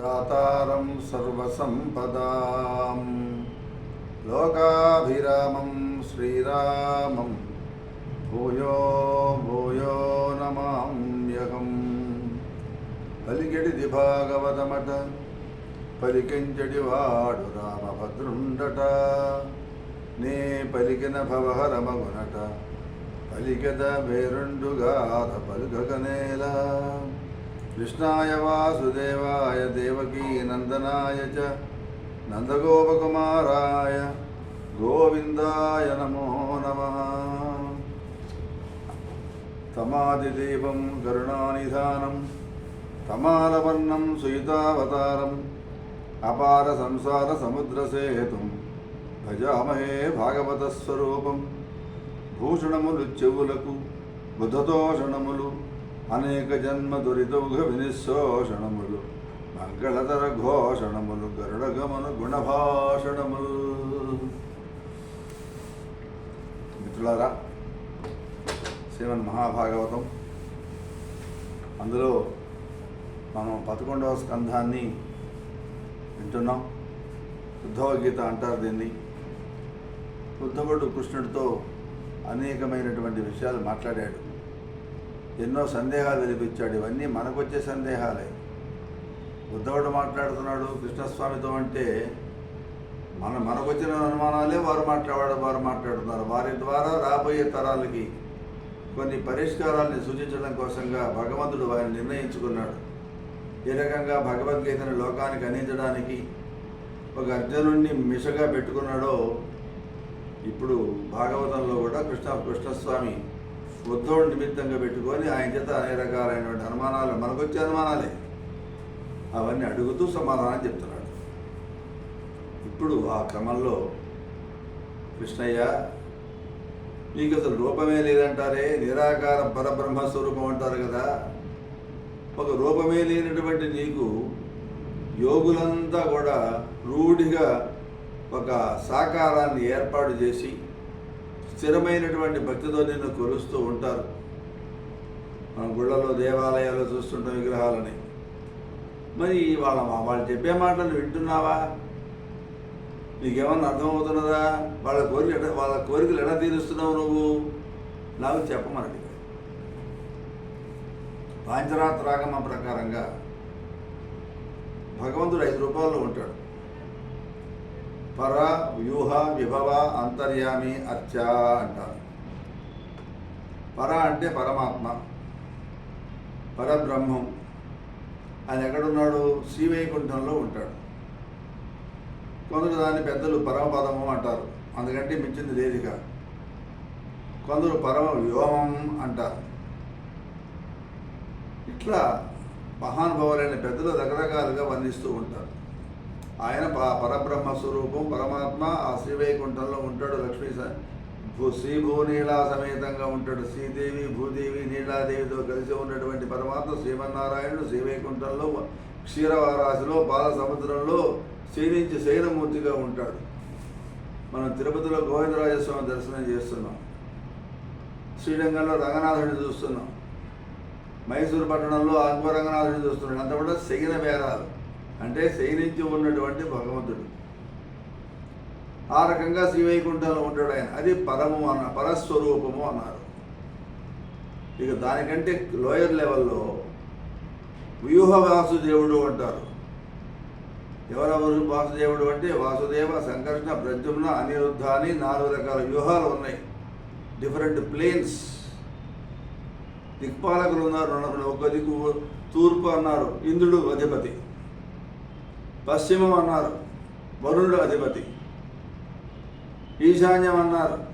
దాతారం సర్వసంపదాం. లోకాభిరామం శ్రీరామం. భూయో భూయో నమామ్యహం. పలికెడిది భాగవతమట పలికించడి వాడు రామభద్రుండట. నే పలికిన భవహరమగునట పలికెద వేరుండుగాథ పలుకగనేలా. కృష్ణాయ వాసుదేవాయ దేవకీ నందనాయ చ నందగోపకుమారాయ గోవిందాయ నమో నమ. తమాదిదేవం కరుణానిధానం తమాలవర్ణం సుయుతావతారం అపార సంసార సముద్రసేతుం భజామహే భాగవత స్వరూపం భూషణములు చెవులకు బుధదోషణములు అనేక జన్మ దురితౌఘ వినిశోషణములు మంగళతర ఘోషణములు గరుడగమను గుణభాషణములు. మిత్రులారా శ్రీమన్ మహాభాగవతం అందులో మనం పదకొండవ స్కంధాన్ని వింటున్నాం. ఉద్ధవ గీత అంటారు దీన్ని. ఉద్ధవుడు కృష్ణుడితో అనేకమైనటువంటి విషయాలు మాట్లాడాడు. ఎన్నో సందేహాలు వెలిపించాడు ఇవన్నీ మనకొచ్చే సందేహాలే. ఉద్ధవుడు మాట్లాడుతున్నాడు కృష్ణస్వామితో అంటే మన మనకొచ్చిన అనుమానాలే వారు మాట్లాడ వారు మాట్లాడుతున్నారు. వారి ద్వారా రాబోయే తరాలకి కొన్ని పరిష్కారాల్ని సూచించడం కోసంగా భగవంతుడు వారిని నిర్ణయించుకున్నాడు. ఈ రకంగా భగవద్గీతను లోకానికి అందించడానికి ఒక అర్జునుడిని మిషగా పెట్టుకున్నాడో ఇప్పుడు భాగవతంలో కూడా కృష్ణ కృష్ణస్వామి ఉద్ధవుడు నిమిత్తంగా పెట్టుకొని ఆయన చేత అనేక రకాలైనటువంటి అనుమానాలు మనకొచ్చే అనుమానాలే. అవన్నీ అడుగుతూ సమాధానం చెప్తున్నాడు. ఇప్పుడు ఆ క్రమంలో కృష్ణయ్య నీకు అసలు రూపమే లేదంటారే నిరాకార పరబ్రహ్మ స్వరూపం అంటారు కదా. ఒక రూపమే లేనటువంటి నీకు యోగులంతా కూడా రూఢిగా ఒక సాకారాన్ని ఏర్పాటు చేసి స్థిరమైనటువంటి భక్తితో నిన్ను కొలుస్తూ ఉంటారు. మన గుళ్ళలో దేవాలయాల్లో చూస్తుంటాం విగ్రహాలని. మరి వాళ్ళ వాళ్ళు చెప్పే మాటలు వింటున్నావా? నీకేమన్నా అర్థమవుతున్నదా? వాళ్ళ కోరిక ఎట- వాళ్ళ కోరికలు ఎలా తీరుస్తున్నావు నువ్వు? నాకు చెప్పమని పాంచరాత్రాగమ ప్రకారంగా భగవంతుడు ఐదు రూపాయల్లో ఉంటాడు. పర వ్యూహ విభవ అంతర్యామి అర్చ అంటారు. పర అంటే పరమాత్మ పరబ్రహ్మం. ఆయన ఎక్కడున్నాడు? శ్రీవైకుంఠంలో ఉంటాడు. కొందరు దాన్ని పెద్దలు పరమపదము అంటారు. అందుకంటే మించింది లేదిగా. కొందరు పరమ వ్యోమం అంటారు. ఇట్లా మహానుభావులైన పెద్దలు రకరకాలుగా వర్ణిస్తూ ఉంటారు. ఆయన పరబ్రహ్మ స్వరూపం పరమాత్మ ఆ శ్రీవైకుంఠంలో ఉంటాడు లక్ష్మీ భూ శ్రీ భూనీలా సమేతంగా ఉంటాడు. శ్రీదేవి భూదేవి నీలాదేవితో కలిసి ఉన్నటువంటి పరమాత్మ శ్రీమన్నారాయణుడు శ్రీవైకుంఠంలో క్షీరవారాశిలో బాల సముద్రంలో క్షీణించి శయనమూర్తిగా ఉంటాడు. మనం తిరుపతిలో గోవిందరాజస్వామి దర్శనం చేస్తున్నాం. శ్రీరంగంలో రంగనాథుడిని చూస్తున్నాం. మైసూరు పట్టణంలో ఆత్మరంగనాథుడిని చూస్తున్నాడు. అంతా కూడా శయన వేరాలు అంటే శయనించి ఉన్నటువంటి భగవంతుడు. ఆ రకంగా శ్రీవైకుంఠంలో ఉంటాడు ఆయన. అది పరము అన్న పరస్వరూపము అన్నారు. ఇక దానికంటే లోయర్ లెవెల్లో వ్యూహ వాసుదేవుడు అంటారు ఎవరెవరు వాసుదేవుడు అంటే వాసుదేవ సంకర్షణ ప్రద్యుమ్న అనిరుద్ధ అని నాలుగు రకాల వ్యూహాలు ఉన్నాయి. డిఫరెంట్ ప్లేన్స్ దిక్పాలకులు ఉన్నారు రెండు- ఒక దిక్కు తూర్పు అన్నారు. ఇంద్రుడు అధిపతి. పశ్చిమం అన్నారు వరుణుడు అధిపతి. ఈశాన్యం అన్నారు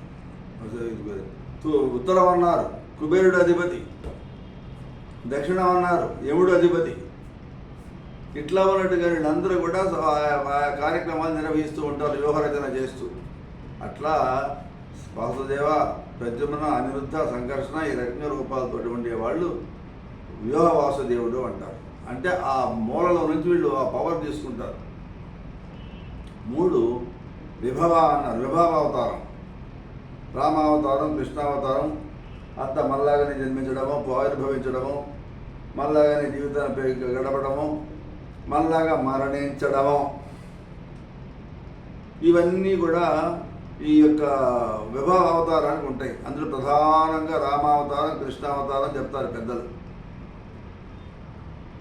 ఉత్తరం అన్నారు కుబేరుడు అధిపతి. దక్షిణం అన్నారు యముడు అధిపతి. ఇట్లా ఉన్నట్టుగా వీళ్ళందరూ కూడా ఆ- కార్యక్రమాలు నిర్వహిస్తూ ఉంటారు వ్యూహరచన చేస్తూ. అట్లా వాసుదేవ ప్రద్యుమ్న అనిరుద్ధ సంకర్షణ ఈ రకంగా రూపాలతో ఉండేవాళ్ళు వ్యూహ వాసుదేవుడు అంటారు. అంటే ఆ మూలలో నుంచి వీళ్ళు ఆ పవర్ తీసుకుంటారు. మూడు విభవ అన్నారు. విభవ అవతారం. రామావతారం కృష్ణావతారం అంత మళ్ళాగానే జన్మించడము ఆవిర్భవించడము మళ్ళాగానే జీవితాన్ని గడపడము మళ్ళాగా మరణించడము. ఇవన్నీ కూడా ఈ యొక్క విభవ అవతారానికి ఉంటాయి. అందులో ప్రధానంగా రామావతారం కృష్ణావతారం చెప్తారు పెద్దలు.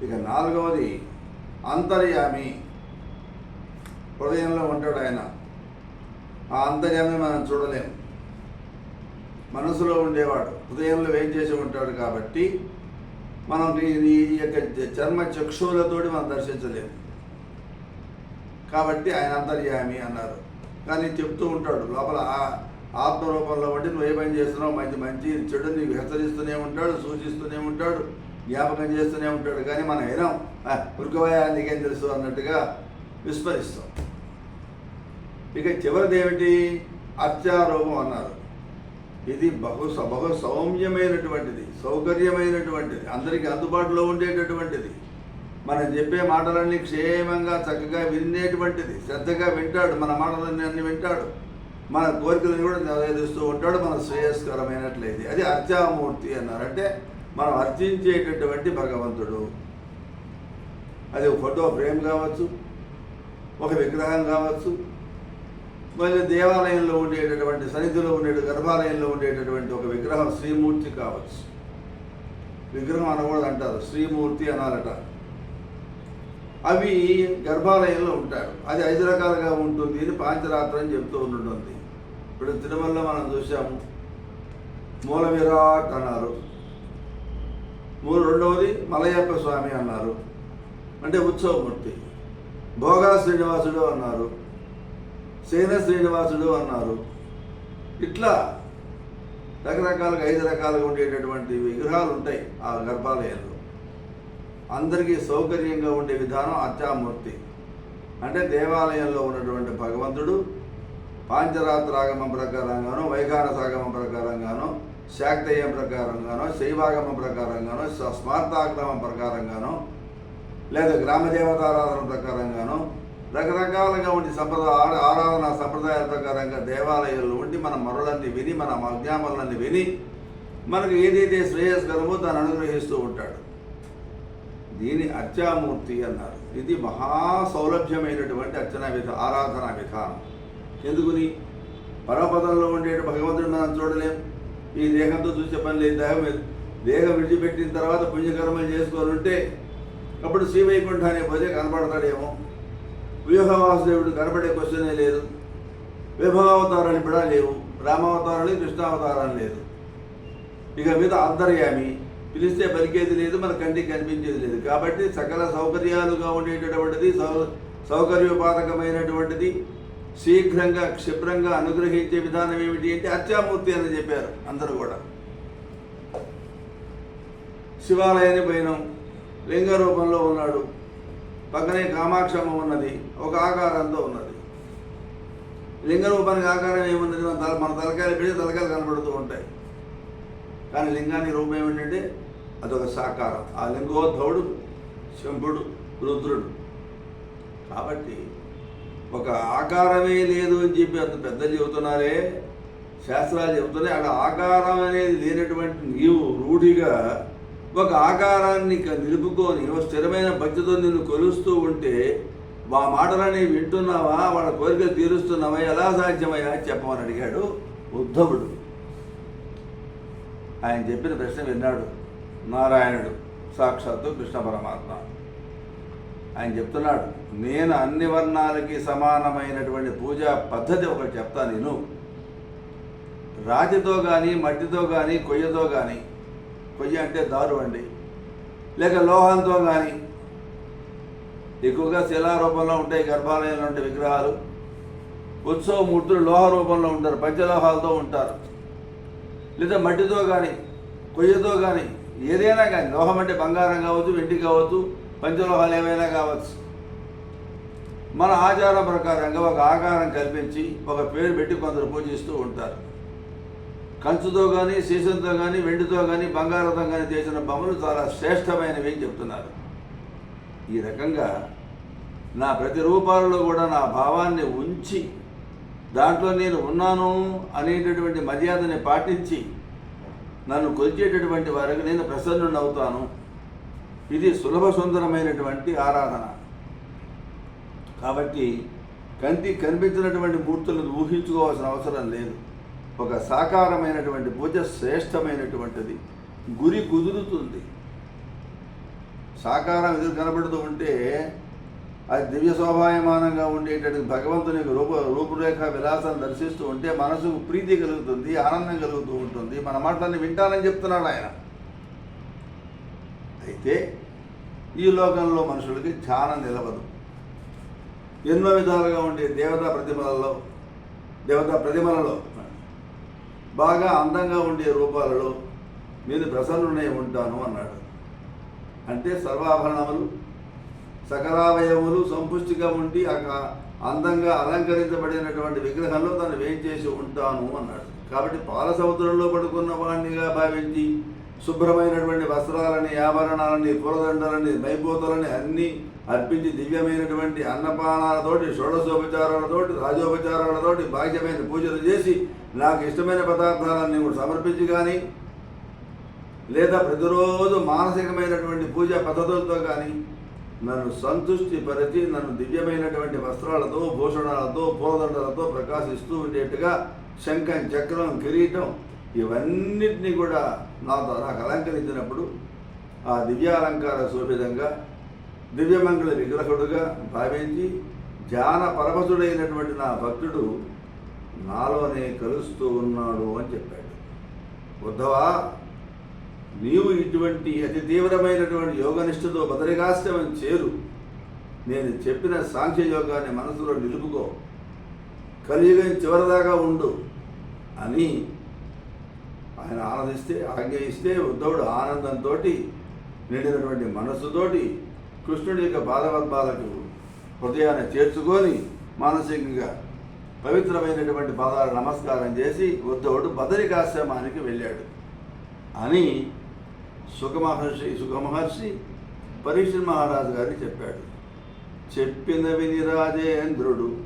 ఇక నాలుగవది అంతర్యామి హృదయంలో ఉంటాడు ఆయన. ఆ అంతర్యామి మనం చూడలేం. మనసులో ఉండేవాడు. హృదయంలో ఏం చేసి ఉంటాడు కాబట్టి మనం ఈ- యొక్క చర్మ చక్షువులతోటి మనం దర్శించలేము కాబట్టి ఆయన అంతర్యామి అన్నారు. కానీ చెప్తూ ఉంటాడు లోపల ఆ- ఆత్మ రూపంలో ఉండి నువ్వు ఏ పని చేస్తున్నావు మంచి మంచి చెడు నీకు హెచ్చరిస్తూనే ఉంటాడు సూచిస్తూనే ఉంటాడు. జ్ఞాపకం చేస్తూనే ఉంటాడు. కానీ మనం వినాం ఉరుకవయా నీకేం తెలుసు అన్నట్టుగా విస్మరిస్తాం. ఇక చివరిది ఏమిటి? అత్యారోపం అన్నారు. ఇది బహు స- బహు సౌమ్యమైనటువంటిది సౌకర్యమైనటువంటిది అందరికీ అందుబాటులో ఉండేటటువంటిది. మనం చెప్పే మాటలన్నీ క్షేమంగా చక్కగా వినేటువంటిది శ్రద్ధగా వింటాడు మన మాటలన్నీ అన్ని వింటాడు. మన కోరికలను కూడా నెరవేరుస్తూ ఉంటాడు మన శ్రేయస్కరమైనట్లయితే. అది అత్యామూర్తి అన్నారు. అంటే మనం అర్చించేటటువంటి భగవంతుడు. అది ఒక ఫోటో ఫ్రేమ్ కావచ్చు ఒక విగ్రహం కావచ్చు మళ్ళీ దేవాలయంలో ఉండేటటువంటి సన్నిధిలో ఉండే గర్భాలయంలో ఉండేటటువంటి ఒక విగ్రహం శ్రీమూర్తి కావచ్చు. విగ్రహం అనకూడదు అంటారు శ్రీమూర్తి అనాలట. అవి గర్భాలయంలో ఉంటారు. అది ఐదు రకాలుగా ఉంటుంది అని పాంచరాత్రం అని చెప్తూ ఉంటుంది ఇప్పుడు తిరుమలలో మనం చూసాము మూల విరాట్ అన్నారు. మూడు రెండవది మలయప్ప స్వామి అన్నారు. అంటే ఉత్సవమూర్తి. భోగా శ్రీనివాసుడు అన్నారు. సేన శ్రీనివాసుడు అన్నారు. ఇట్లా రకరకాలుగా ఐదు రకాలుగా ఉండేటటువంటి విగ్రహాలు ఉంటాయి ఆ గర్భాలయంలో అందరికీ సౌకర్యంగా ఉండే విధానం అత్యామూర్తి. అంటే దేవాలయంలో ఉన్నటువంటి భగవంతుడు పాంచరాత్రాగమం ప్రకారంగానో వైఖానసాగమం ప్రకారంగానో శాక్తేయం ప్రకారంగానో శైవాగమం ప్రకారంగానో స- ప్రకారంగానో లేదా గ్రామ ప్రకారంగానో రకరకాలుగా ఉండి సంప్రదాయ ఆరాధన సంప్రదాయాల ప్రకారంగా దేవాలయాల్లో ఉండి మన మరులన్నీ విని మన అజ్ఞాపనలన్నీ విని మనకు ఏదైతే శ్రేయస్కరమో దాన్ని అనుగ్రహిస్తూ ఉంటాడు. దీని అర్చామూర్తి అన్నారు. ఇది మహా సౌలభ్యమైనటువంటి అర్చనా విధ ఆరాధనా విధానం. ఎందుకుని? పరపదంలో ఉండే భగవంతుడు మనం చూడలేం. ఈ దేహంతో చూసే పని లేదు దేహం దేహం విడిచిపెట్టిన తర్వాత పుణ్యకర్మలు చేసుకొని ఉంటే అప్పుడు అనే భజ కనపడతాడేమో. వ్యూహవాసుదేవుడు కనపడే క్వశ్చనే లేదు. విభవావతారాలు కూడా లేవు. రామావతారాలు కృష్ణావతారాలు లేదు. ఇక మీద అంతర్యామి. పిలిస్తే పలికేది లేదు మన కంటికి కనిపించేది లేదు. కాబట్టి సకల సౌకర్యాలుగా ఉండేటటువంటిది సౌ సౌకర్యోపాతకమైనటువంటిది శీఘ్రంగా క్షిప్రంగా అనుగ్రహించే విధానం ఏమిటి అంటే అత్యామూర్తి అని చెప్పారు అందరూ కూడా. శివాలయాన్ని పోయినాం. లింగ రూపంలో ఉన్నాడు. పక్కనే కామాక్షమ్మ ఉన్నది. ఒక ఆకారంతో ఉన్నది. లింగ రూపానికి ఆకారం ఏమున్నది మన తల మన తలకాయలు పెడితే తలకాయలు కనబడుతూ ఉంటాయి. కానీ లింగానికి రూపం ఏమిటంటే అదొక సాకారం. ఆ లింగోద్ధవుడు శంభుడు రుద్రుడు. కాబట్టి ఒక ఆకారమే లేదు అని చెప్పి అంత పెద్దలు చెబుతున్నారే శాస్త్రాలు చెబుతున్నాయి. అక్కడ ఆకారం అనేది లేనటువంటి నీవు రూఢిగా ఒక ఆకారాన్ని క- నిలుపుకొని ఒక స్థిరమైన భక్తితో నిన్ను కొలుస్తూ ఉంటే మా మాటలని వింటున్నావా? వాళ్ళ కోరికలు తీరుస్తున్నావా? ఎలా సాధ్యమయ్యా? చెప్పమని అడిగాడు ఉద్ధవుడు. ఆయన చెప్పిన ప్రశ్న విన్నాడు నారాయణుడు. సాక్షాత్తు కృష్ణ పరమాత్మ. ఆయన చెప్తున్నాడు నేను అన్ని వర్ణాలకి సమానమైనటువంటి పూజా పద్ధతి ఒకటి చెప్తాను నేను. రాతితో కానీ మట్టితో కానీ కొయ్యతో కానీ కొయ్య అంటే దారు అండి. లేక లోహంతో కానీ ఎక్కువగా శిలా రూపంలో ఉంటాయి గర్భాలయంలో ఉండే విగ్రహాలు. ఉత్సవమూర్తులు లోహ రూపంలో ఉంటారు పంచలోహాలతో ఉంటారు. లేదా మట్టితో కానీ కొయ్యతో కానీ ఏదైనా కానీ లోహం అంటే బంగారం కావచ్చు వెండి కావచ్చు పంచలోహాలు ఏమైనా కావచ్చు. మన ఆచారం ప్రకారంగా ఒక ఆకారం కల్పించి ఒక పేరు పెట్టి కొందరు పూజిస్తూ ఉంటారు. కంచుతో కానీ సీసంతో కానీ వెండితో కానీ బంగారంతో కానీ చేసిన బొమ్మలు చాలా శ్రేష్టమైనవి అని చెప్తున్నారు. ఈ రకంగా నా ప్రతి రూపాలలో కూడా నా భావాన్ని ఉంచి దాంట్లో నేను ఉన్నాను అనేటటువంటి మర్యాదని పాటించి నన్ను కొలిచేటటువంటి వారికి నేను ప్రసన్నుడవుతాను అవుతాను ఇది సులభ సుందరమైనటువంటి ఆరాధన. కాబట్టి కంటి కనిపించినటువంటి మూర్తులను ఊహించుకోవాల్సిన అవసరం లేదు. ఒక సాకారమైనటువంటి పూజ శ్రేష్టమైనటువంటిది. గురి కుదురుతుంది. సాకారం ఎదురు కనబడుతూ ఉంటే అది దివ్య శోభాయమానంగా ఉండేటటువంటి భగవంతుని యొక్క రూప రూపురేఖ విలాసాన్ని దర్శిస్తూ ఉంటే మనసుకు ప్రీతి కలుగుతుంది ఆనందం కలుగుతూ ఉంటుంది. మన మాటలన్నీ వింటానని చెప్తున్నాడు ఆయన. అయితే ఈ లోకంలో మనుషులకి ధ్యానం నిలవదు ఎన్నో విధాలుగా ఉండే దేవతా ప్రతిమలలో దేవతా ప్రతిమలలో బాగా అందంగా ఉండే రూపాలలో నేను ప్రసన్నునే ఉంటాను అన్నాడు. అంటే సర్వాభరణములు సకలావయములు సంపుష్టిగా ఉండి ఆ అందంగా అలంకరించబడినటువంటి విగ్రహంలో తను వేయించేసి ఉంటాను అన్నాడు. కాబట్టి పాల సముద్రంలో పడుకున్న వాడినిగా భావించి శుభ్రమైనటువంటి వస్త్రాలని ఆభరణాలని పూలదండలని మైపోతలని అన్నీ అర్పించి దివ్యమైనటువంటి అన్నపానాలతోటి షోడశోపచారాలతోటి రాజోపచారాలతోటి భాగ్యమైన పూజలు చేసి నాకు ఇష్టమైన పదార్థాలన్నీ కూడా సమర్పించి కానీ లేదా ప్రతిరోజు మానసికమైనటువంటి పూజా పద్ధతులతో కానీ నన్ను సంతృష్టిపరిచి నన్ను దివ్యమైనటువంటి వస్త్రాలతో భూషణాలతో పూలదండలతో ప్రకాశిస్తూ ఉండేట్టుగా శంఖం చక్రం కిరీటం ఇవన్నిటినీ కూడా నాతో నాకు అలంకరించినప్పుడు ఆ దివ్యాలంకార శోభితంగా దివ్యమంగళ విగ్రహుడుగా భావించి ధ్యాన పరమసుడైనటువంటి నా భక్తుడు నాలోనే కలుస్తూ ఉన్నాడు అని చెప్పాడు. ఉద్ధవా నీవు ఇటువంటి అతి తీవ్రమైనటువంటి యోగనిష్టతో బదరికాశ్రమం చేరు. నేను చెప్పిన సాంఖ్య యోగాన్ని మనసులో నిలుపుకో. కలియుగం చివరిదాకా ఉండు అని ఆయన ఆనందిస్తే ఆజ్ఞ ఇస్తే ఉద్ధవుడు ఆనందంతో నిండినటువంటి మనస్సుతోటి కృష్ణుడి యొక్క బాధపద్మాలకు హృదయాన్ని చేర్చుకొని మానసికంగా పవిత్రమైనటువంటి పదాలు నమస్కారం చేసి ఉద్ధవుడు బదరికాశ్రమానికి వెళ్ళాడు. అని సుఖమహర్షి సుఖమహర్షి పరీక్ష మహారాజు గారికి చెప్పాడు. చెప్పిన విని రాజేంద్రుడు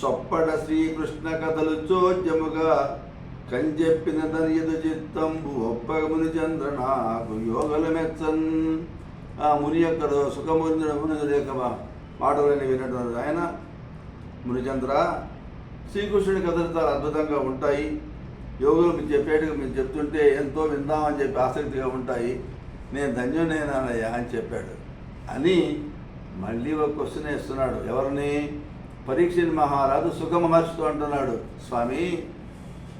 సొప్పడ శ్రీకృష్ణ కథలు చోద్యముగా కంజెప్పిన తనియదు చిత్తంబు ఒప్పగముని చంద్ర నాకు యోగల మెచ్చన్ ఆ ముని యొక్క సుఖముని ముని యొక్క మాటలని వినటువంటి ఆయన మునిచంద్ర శ్రీకృష్ణుడి కథలు చాలా అద్భుతంగా ఉంటాయి. యోగులు మీరు చెప్పేట్టుగా మీరు చెప్తుంటే ఎంతో విందామని చెప్పి ఆసక్తిగా ఉంటాయి. నేను ధన్యునేనానయ్యా అని చెప్పాడు. అని మళ్ళీ ఒక క్వశ్చన్ వేస్తున్నాడు. ఎవరిని? పరీక్షని మహారాజు సుఖ మహర్షితో అంటున్నాడు. స్వామి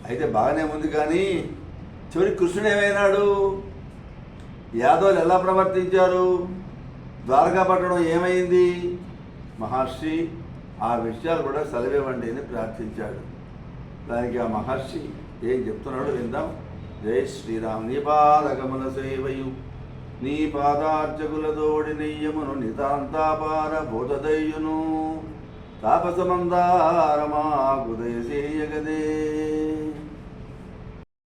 అయితే బాగానే ఉంది కానీ చివరి కృష్ణుడు ఏమైనాడు? యాదవులు ఎలా ప్రవర్తించారు? ద్వారకా పట్టడం ఏమైంది? మహర్షి ఆ విషయాలు కూడా సెలవివ్వండి అని ప్రార్థించాడు. దానికి ఆ మహర్షి ఏం చెప్తున్నాడో విందాం. జై శ్రీరామ్. నీ పాదకముల సేవయు. నీ పాదార్చకులతోడి నెయ్యమును నితాంతాపార భూతదయ్యును తాపసమందారమా దయసేయగదే